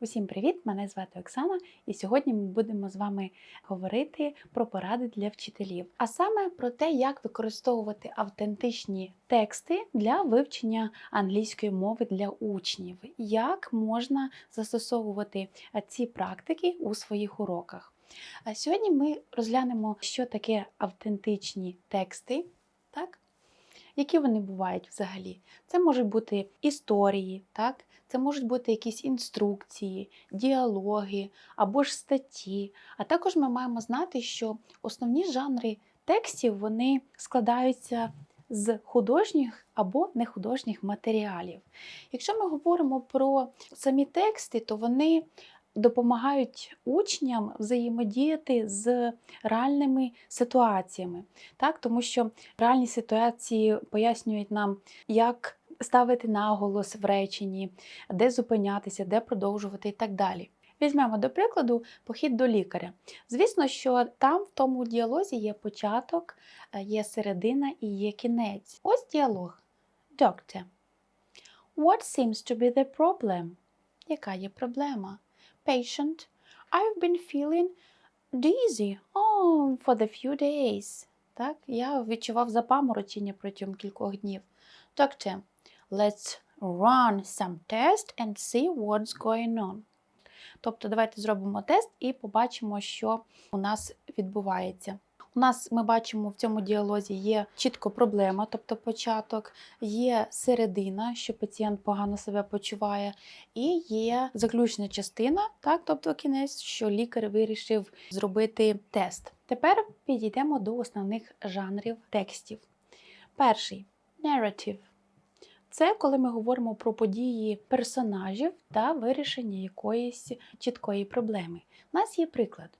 Усім привіт! Мене звати Оксана, і сьогодні ми будемо з вами говорити про поради для вчителів, а саме про те, як використовувати автентичні тексти для вивчення англійської мови для учнів, як можна застосовувати е, ці практики у своїх уроках. А сьогодні ми розглянемо, що таке автентичні тексти, так? Які вони бувають взагалі? Це можуть бути історії, так? Це можуть бути якісь інструкції, діалоги або ж статті. А також ми маємо знати, що основні жанри текстів вони складаються з художніх або нехудожніх матеріалів. Якщо ми говоримо про самі тексти, то вони допомагають учням взаємодіяти з реальними ситуаціями, так? тому що реальні ситуації пояснюють нам, як ставити наголос в реченні, де зупинятися, де продовжувати і так далі. Візьмемо до прикладу похід до лікаря. Звісно, що там в тому діалозі є початок, е, є середина і є кінець. Ось діалог. Doctor. What seems to be the problem? Яка є проблема? Patient. I've been feeling dizzy oh, for the few days. Так, я відчував запаморочення протягом кількох днів. Doctor. Let's run some test and see what's going on. Тобто, давайте зробимо тест і побачимо, що у нас відбувається. У нас ми бачимо в цьому діалозі є чітко проблема, тобто початок, є середина, що пацієнт погано себе почуває, і є заключна частина, так, тобто кінець, що лікар вирішив зробити тест. Тепер підійдемо до основних жанрів текстів. Перший narrative. Це коли ми говоримо про події персонажів та вирішення якоїсь чіткої проблеми. У нас є приклад.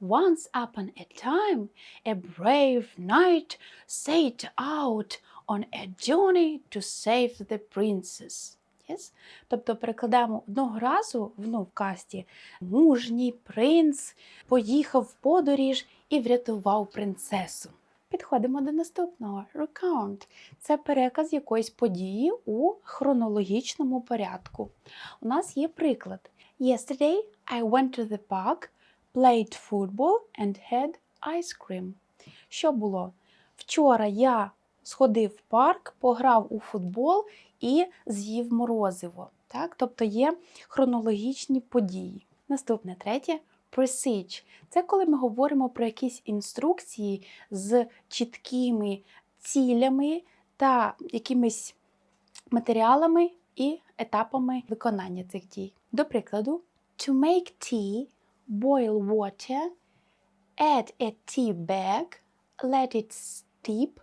Once upon a time, a brave knight set out on a journey to save the princess. Yes? Тобто перекладаємо одного разу ну, в касті мужній принц поїхав в подоріж і врятував принцесу. Підходимо до наступного recount. Це переказ якоїсь події у хронологічному порядку. У нас є приклад. Yesterday I went to the park, played football and had ice cream. Що було? Вчора я сходив в парк, пограв у футбол і з'їв морозиво. Так? Тобто є хронологічні події. Наступне третє Presage – це коли ми говоримо про якісь інструкції з чіткими цілями та якимись матеріалами і етапами виконання цих дій. До прикладу, to make tea, boil water, add a tea bag, let it steep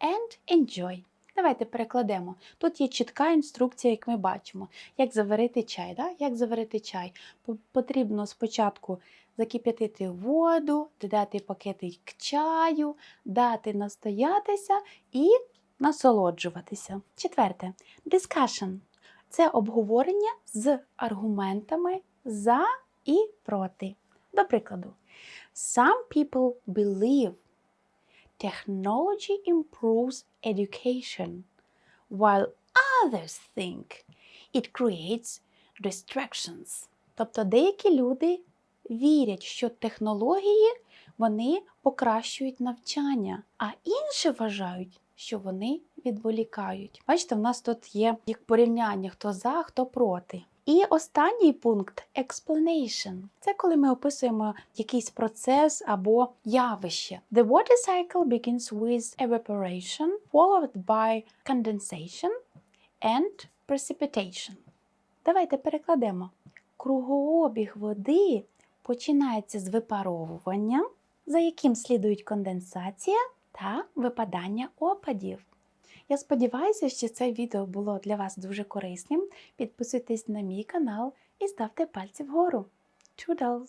and enjoy. Давайте перекладемо. Тут є чітка інструкція, як ми бачимо, як заварити чай. Да? Як заварити чай? Потрібно спочатку закип'ятити воду, додати пакетик чаю, дати настоятися і насолоджуватися. Четверте discussion. Це обговорення з аргументами за і проти. До прикладу, some people believe technology improves education, while others think it creates distractions. Тобто деякі люди вірять, що технології вони покращують навчання, а інші вважають, що вони відволікають. Бачите, в нас тут є як порівняння, хто за, хто проти. І останній пункт explanation. Це коли ми описуємо якийсь процес або явище. The water cycle begins with evaporation, followed by condensation and precipitation. Давайте перекладемо. Кругообіг води починається з випаровування, за яким слідують конденсація та випадання опадів. Я сподіваюся, що це відео було для вас дуже корисним. Підписуйтесь на мій канал і ставте пальці вгору. Toodles!